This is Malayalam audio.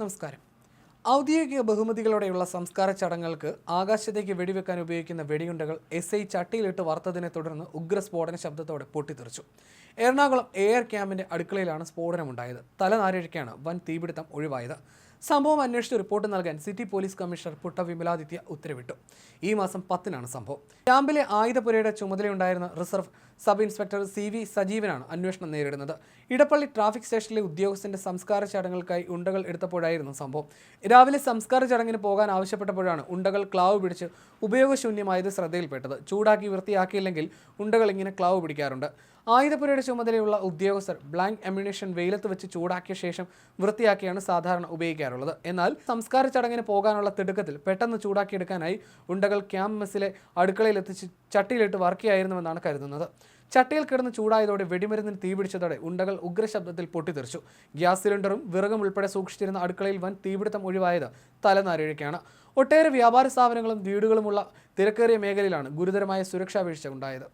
നമസ്കാരം. ഔദ്യോഗിക ബഹുമതികളോടെയുള്ള സംസ്കാര ചടങ്ങുകൾക്ക് ആകാശത്തേക്ക് വെടിവെക്കാൻ ഉപയോഗിക്കുന്ന വെടിയുണ്ടകൾ എസ് ഐ ചട്ടിയിലിട്ട് വറുത്തതിനെ തുടർന്ന് ഉഗ്രസ്ഫോടന ശബ്ദത്തോടെ പൊട്ടിത്തെറിച്ചു. എറണാകുളം എയർ ക്യാമ്പിന്റെ അടുക്കളയിലാണ് സ്ഫോടനമുണ്ടായത്. തലനാരിഴയ്ക്കാണ് വൻ തീപിടുത്തം ഒഴിവായത്. സംഭവം അന്വേഷിച്ച് റിപ്പോർട്ട് നൽകാൻ city police commissioner Putta Vimaladitya ഉത്തരവിട്ടു. ഈ മാസം പത്തിനാണ് സംഭവം. ക്യാമ്പിലെ ആയുധപുരയുടെ ചുമതലയുണ്ടായിരുന്ന reserve sub inspector C V സജീവനാണ് അന്വേഷണം നേരിടുന്നത്. ഇടപ്പള്ളി ട്രാഫിക് സ്റ്റേഷനിലെ ഉദ്യോഗസ്ഥന്റെ സംസ്കാര ചടങ്ങുകൾക്കായി ഉണ്ടകൾ എടുത്തപ്പോഴായിരുന്നു സംഭവം. രാവിലെ സംസ്കാര ചടങ്ങിന് പോകാൻ ആവശ്യപ്പെട്ടപ്പോഴാണ് ഉണ്ടകൾ ക്ലാവ് പിടിച്ച് ഉപയോഗശൂന്യമായത് ശ്രദ്ധയിൽപ്പെട്ടത്. ചൂടാക്കി വൃത്തിയാക്കിയില്ലെങ്കിൽ ഉണ്ടകൾ ഇങ്ങനെ ക്ലാവ് പിടിക്കാറുണ്ട്. ആയുധപുരയുടെ ചുമതലയുള്ള ഉദ്യോഗസ്ഥർ ബ്ലാങ്ക് അമ്യൂണേഷൻ വെയിലത്ത് വെച്ച് ചൂടാക്കിയ ശേഷം വൃത്തിയാക്കിയാണ് സാധാരണ ഉപയോഗിക്കാറുള്ളത്. എന്നാൽ സംസ്കാര ചടങ്ങിന് പോകാനുള്ള തിടുക്കത്തിൽ പെട്ടെന്ന് ചൂടാക്കിയെടുക്കാനായി ഉണ്ടകൾ ക്യാമ്പ് മെസ്സിലെ അടുക്കളയിൽ എത്തിച്ച് ചട്ടിയിലിട്ട് വർക്കിയായിരുന്നുവെന്നാണ് കരുതുന്നത്. ചട്ടിയിൽ കിടന്ന് ചൂടായതോടെ വെടിമരുന്നിന് തീപിടിച്ചതോടെ ഉണ്ടകൾ ഉഗ്രശബ്ദത്തിൽ പൊട്ടിത്തെറിച്ചു. ഗ്യാസ് സിലിണ്ടറും വിറകും ഉൾപ്പെടെ സൂക്ഷിച്ചിരുന്ന അടുക്കളയിൽ വൻ തീപിടുത്തം ഒഴിവായത് തലനാരിഴയ്ക്കാണ്. ഒട്ടേറെ വ്യാപാര സ്ഥാപനങ്ങളും വീടുകളുമുള്ള തിരക്കേറിയ മേഖലയിലാണ് ഗുരുതരമായ സുരക്ഷാ വീഴ്ച ഉണ്ടായത്.